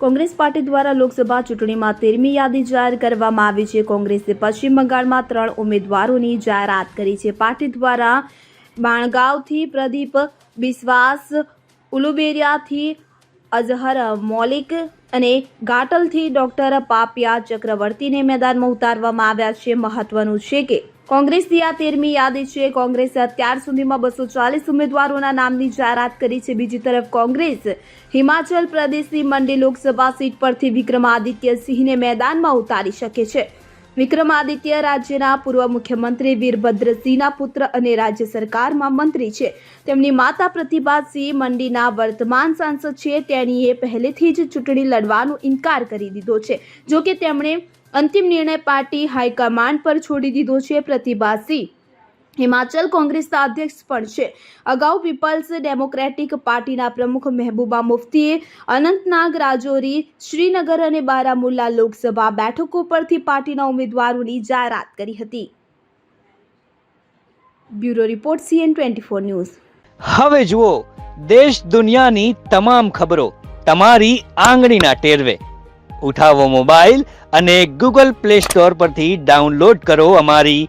Congress party દ્વારા લોકસભા ચૂંટણીમાં તેરમી યાદી જાહેર કરવામાં આવી છે. કોંગ્રેસે પશ્ચિમ બંગાળમાં ત્રણ ઉમેદવારોની જાહેરાત કરી છે. પાર્ટી દ્વારા બાણગાંવથી પ્રદીપ બિસ્વાસ, ઉલુબેરિયાથી અઝહર, મૌલિક અને ઘાટલથી ડોક્ટર પાપિયા ચક્રવર્તીને મેદાનમાં ઉતારવામાં આવ્યા છે. મહત્વનું છે કે કોંગ્રેસની આ તેરમી યાદી છે. કોંગ્રેસે અત્યાર સુધીમાં બસો ચાલીસ ઉમેદવારોના નામની જાહેરાત કરી છે. બીજી તરફ કોંગ્રેસ હિમાચલ પ્રદેશની મંડી લોકસભા સીટ પરથી વિક્રમાદિત્ય સિંહને મેદાનમાં ઉતારી શકે છે. વિક્રમાદિત્ય રાજ્યના પૂર્વ મુખ્યમંત્રી વીરભદ્રસિંહના પુત્ર અને રાજ્ય સરકારમાં મંત્રી છે. તેમની માતા પ્રતિભાસિંહ મંડીના વર્તમાન સાંસદ છે. તેણીએ પહેલેથી જ ચૂંટણી લડવાનો ઇનકાર કરી દીધો છે. જોકે તેમણે અંતિમ નિર્ણય પાર્ટી હાઈકમાન્ડ પર છોડી દીધો છે પ્રતિભાસિંહ. હિમાચલ કોંગ્રેસના અધ્યક્ષ પણ છે. અગાઉ પીપલ્સ ડેમોક્રેટિક પાર્ટીના પ્રમુખ મહેબૂબા મુફ્તીએ અનંતનાગ રાજૌરી, શ્રીનગર અને બારામુલ્લા લોકસભા બેઠકો પરથી પાર્ટીના ઉમેદવારોની જાહેરાત કરી હતી. Bureau report CN news. હવે જુઓ, દેશ દુનિયાની તમામ ખબરો તમારી આંગળીના ટેરવે. ઉઠાવો મોબાઈલ અને ગૂગલ પ્લે સ્ટોર પરથી ડાઉનલોડ કરો અમારી